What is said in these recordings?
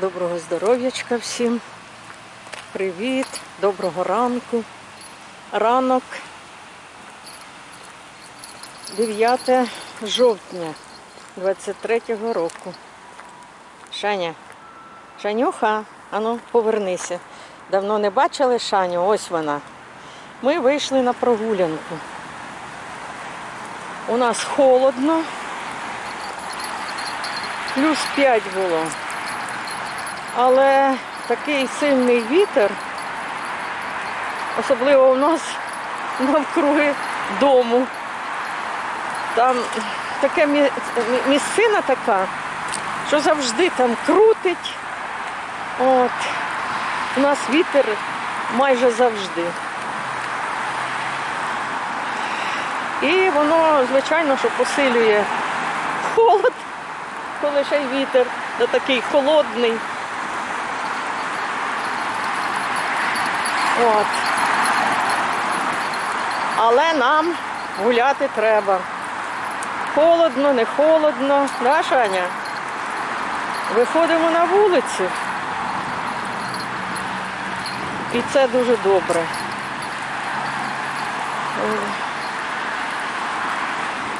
Доброго здоров'ячка всім. Привіт, доброго ранку. Ранок 9 жовтня 23-го року. Шаня, Шанюха, ану, повернися. Давно не бачили Шаню, ось вона. Ми вийшли на прогулянку. У нас холодно. Плюс 5 було. Але такий сильний вітер, особливо у нас навкруги дому. Там мі- місцина така, що завжди там крутить. От. У нас вітер майже завжди. І воно, звичайно, що посилює холод, коли ще й вітер, да такий холодний. От. Але нам гуляти треба. Холодно, не холодно, да, Шаня? Виходимо на вулицю. І це дуже добре.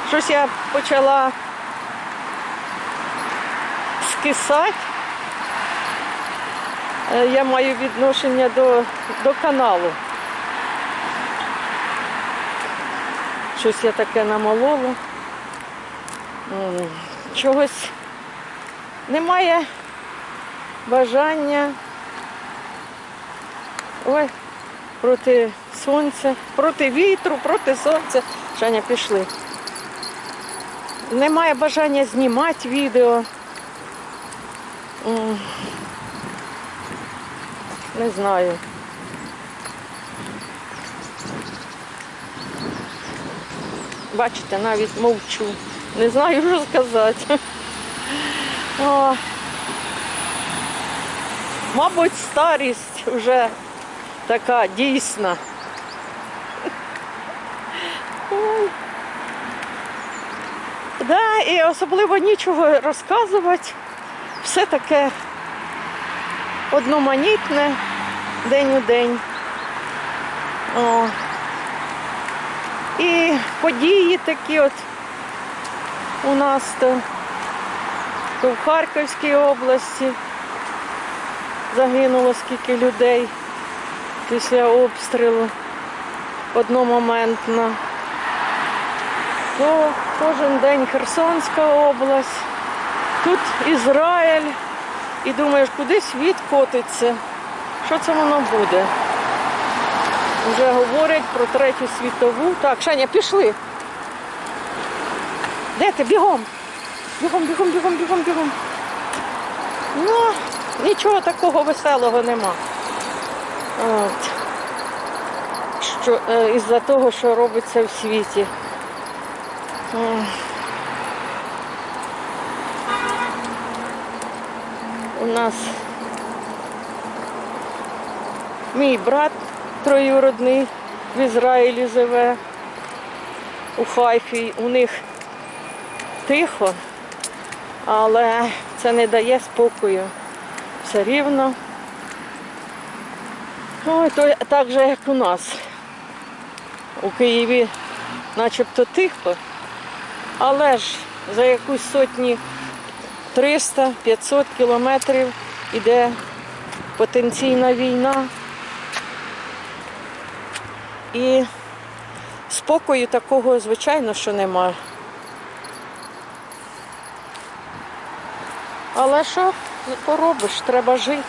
Щось я почала скисати. Е, Я маю відношення до, до каналу. Щось я таке намолола. Чогось немає бажання. Ой, проти сонця, проти вітру, проти сонця. Женя, пішли. Немає бажання знімати відео. Не знаю. Бачите, навіть мовчу. Не знаю, що сказати. О, мабуть, старість вже така дійсна. Да, і особливо нічого розказувати. Все таке одноманітне день у день. О. І події такі от у нас то, то в Харківській області загинуло скільки людей після обстрілу одномоментно. То кожен день Херсонська область, тут Ізраїль. І думаєш, куди світ котиться? Що це воно буде? Вже говорять про третю світову. Так, Шаня, пішли. Де ти? Бігом. Бігом, бігом, бігом, бігом, бігом. Ну, нічого такого веселого нема. От. Що, е, із-за того, що робиться в світі. М. У нас мій брат троюродний в Ізраїлі живе, у Хайфі. У них тихо, але це не дає спокою. Все рівно. Ой, то так же, як у нас. У Києві начебто тихо, але ж за якусь сотні 300-500 кілометрів іде потенційна війна. І спокою такого, звичайно, що немає. Але що поробиш, треба жити.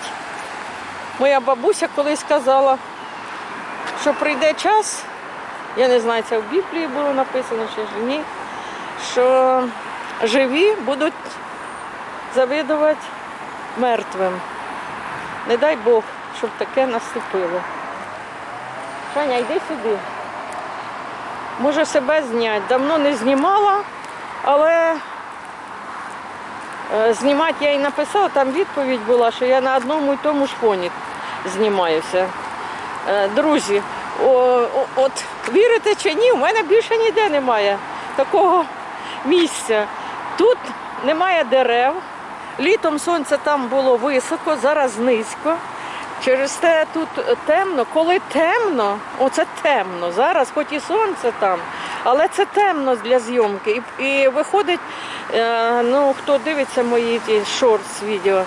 Моя бабуся колись казала, що прийде час, я не знаю, це в Біблії було написано чи ні, що живі будуть завидувати мертвим. Не дай Бог, щоб таке наступило. Шаня, йди сюди. Може себе зняти. Давно не знімала, але е, знімати я і написала, там відповідь була, що я на одному і тому ж фоні знімаюся. Е, Друзі, о, о- от вірите чи ні, у мене більше ніде немає такого місця. Тут немає дерев, Літом сонце там було високо, зараз низько. Через те тут темно. Коли темно, оце темно. Зараз хоч і сонце там, але це темно для зйомки. І, і виходить, е, ну хто дивиться мої ті шортс відео,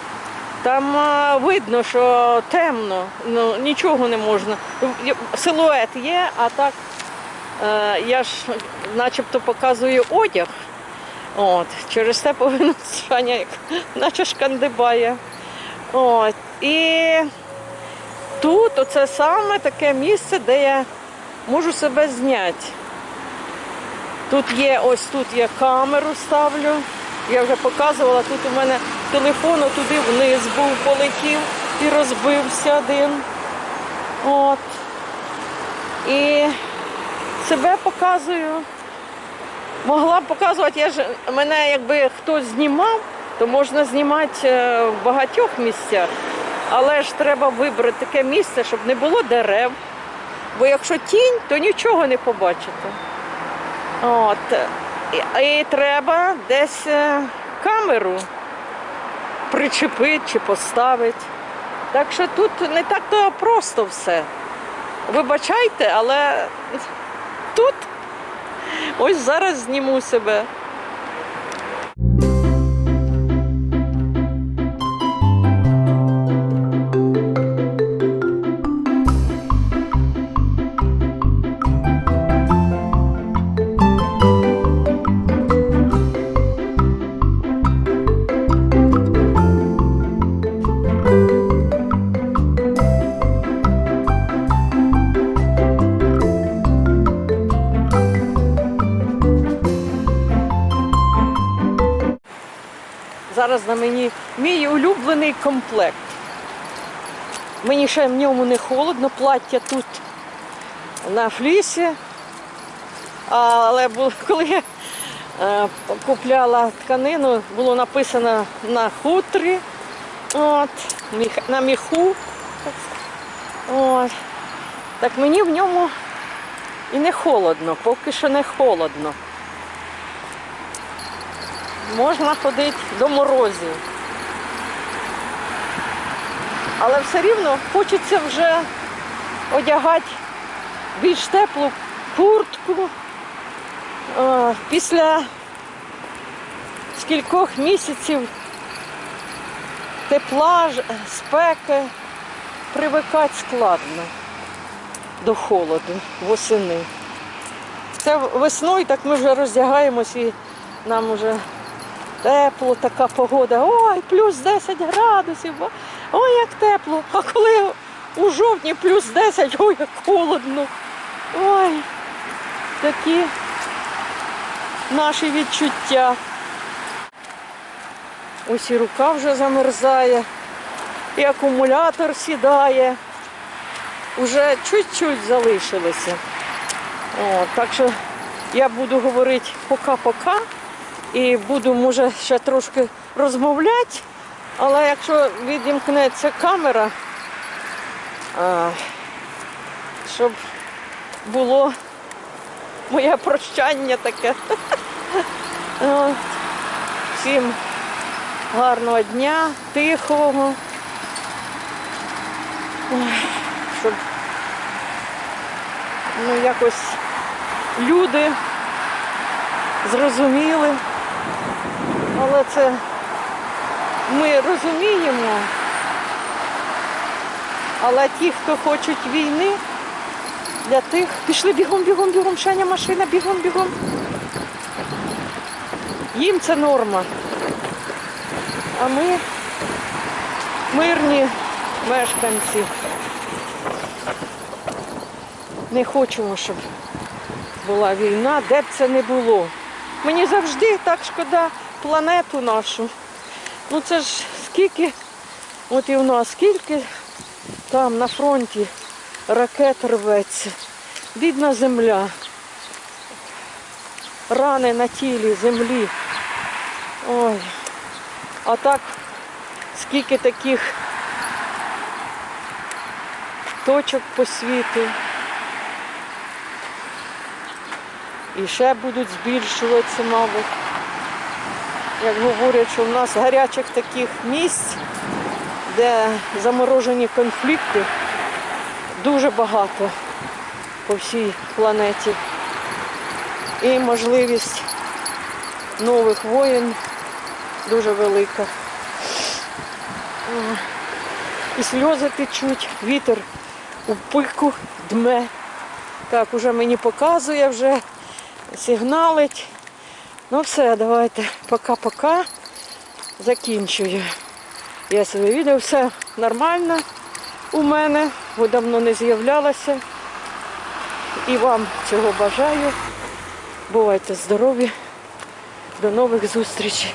там е, видно, що темно, ну нічого не можна. Силует є, а так е, я ж начебто показую одяг. От, через те повинно Шаня як наче шкандибає. От, і тут оце саме таке місце, де я можу себе зняти. Тут є, ось тут я камеру ставлю. Я вже показувала, тут у мене телефон туди вниз був, полетів і розбився один. От. І себе показую. Могла б показувати, я ж мене якби хтось знімав, то можна знімати е, в багатьох місцях. Але ж треба вибрати таке місце, щоб не було дерев. Бо якщо тінь, то нічого не побачите. От. І, і треба десь е, камеру причепити чи поставити. Так що тут не так то просто все. Вибачайте, але тут ось зараз зніму себе. Зараз на мені мій улюблений комплект. Мені ще в ньому не холодно, плаття тут на флісі. Але коли я е, купляла тканину, було написано на хутрі, от, на міху. От. Так мені в ньому і не холодно, поки що не холодно можна ходити до морозів. Але все рівно хочеться вже одягати більш теплу куртку. Е, Після скількох місяців тепла, спеки привикати складно до холоду восени. Це весною так ми вже роздягаємось і нам вже тепло, така погода. Ой, плюс 10 градусів. Ой, як тепло. А коли у жовтні плюс 10, ой, як холодно. Ой, такі наші відчуття. Ось і рука вже замерзає, і акумулятор сідає. Уже чуть-чуть залишилося. О, так що я буду говорити пока-пока і буду, може, ще трошки розмовляти, але якщо відімкнеться камера, щоб було моє прощання таке. Всім гарного дня, тихого. Щоб ну, якось люди зрозуміли. Але це ми розуміємо. Але ті, хто хочуть війни, для тих пішли бігом, бігом, бігом, Шаня машина, бігом, бігом. Їм це норма. А ми мирні мешканці. Не хочемо, щоб була війна, де б це не було. Мені завжди так шкода планету нашу. Ну це ж скільки, от і в нас, скільки там на фронті ракет рветься. Бідна земля. Рани на тілі, землі. Ой. А так, скільки таких точок по світу. І ще будуть збільшуватися, мабуть. Як говорять, що в нас гарячих таких місць, де заморожені конфлікти, дуже багато по всій планеті. І можливість нових воєн дуже велика. І сльози течуть, вітер у пику дме. Так, уже мені показує, вже сигналить. Ну все, давайте пока-пока. Закінчую. Я своє відео, все нормально у мене, бо давно не з'являлася. І вам цього бажаю. Бувайте здорові. До нових зустрічей.